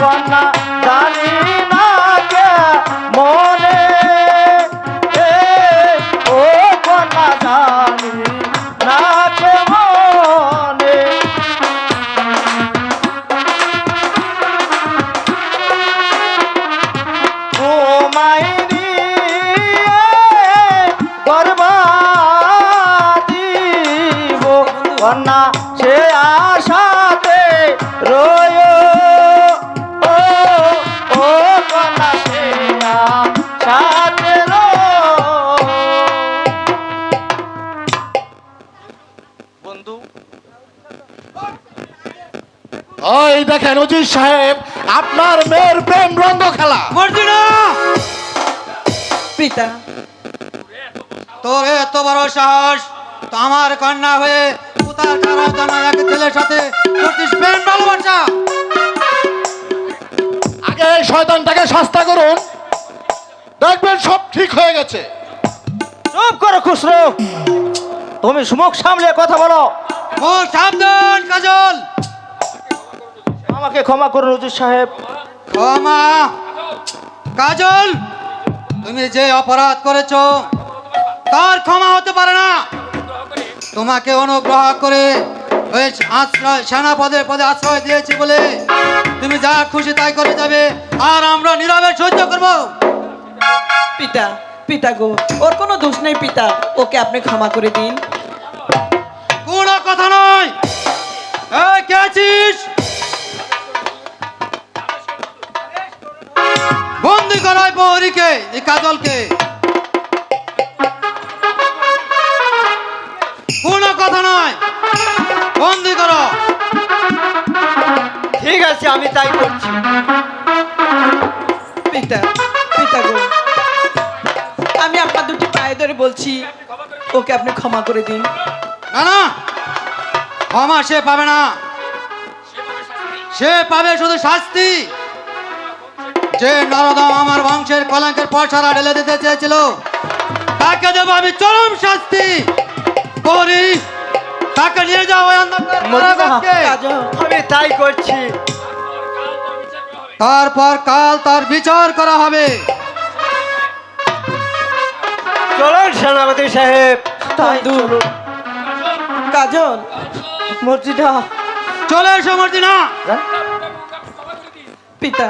ও ওই দেখেন অজিত সাহেব আপনার মেয়ের প্রেম রঙ্গ খেলা। পিতা। তোর এত বড় সাহস তো আমার কন্যা হয়ে উতার করার জন্য এক ছেলের সাথে করছিস প্রেম ভালোবাসা? আগে এই শয়তানটাকে শাস্তা করুন দেখবেন সব ঠিক হয়ে গেছে। চুপ করো খুসরো। তুমি সুমুখ সামলে কথা বলো। ও সাবধান কাজল। আমাকে ক্ষমা করুন হুজুর সাহেব। ক্ষমা! কাজল তুমি যে অপরাধ করেছ তার ক্ষমা হতে পারে না। তোমাকে অনুগ্রহ করে ওই আশ্রয় সেনা পদে পদে আশ্রয় দিয়েছি বলে তুমি যা খুশি তাই করে যাবে আর আমরা নীরবে সহ্য করব। পিতা পিতা গো ওর কোনো দোষ নেই পিতা ওকে আপনি ক্ষমা করে দিন। কোনো কথা নয়। এই কে আছিস? প্রহরীকে এই কাজলকে কোনো কথা নয়। বন্দি করো। ঠিক আছে আমি তাই করছি। পিতা পিতা গো আমি আপনার দুটি পায়ে ধরে বলছি ওকে আপনি ক্ষমা করে দিন। না না। ক্ষমা সে পাবে না। সে পাবে শুধু শাস্তি। যে নরদম আমার বংশের কলঙ্কের পয়সারা ঢেলে দিতে চেয়েছিল তাকে দেবো আমি চরম শাস্তি। করি তাকে নিয়ে যাও আমি তাই করছি। তারপর কাল তার বিচার করা হবে। চলুন সেনাপতি সাহেব। তাই দূর কাজল মসজিদা। চলে এসো মর্জিনা পিতা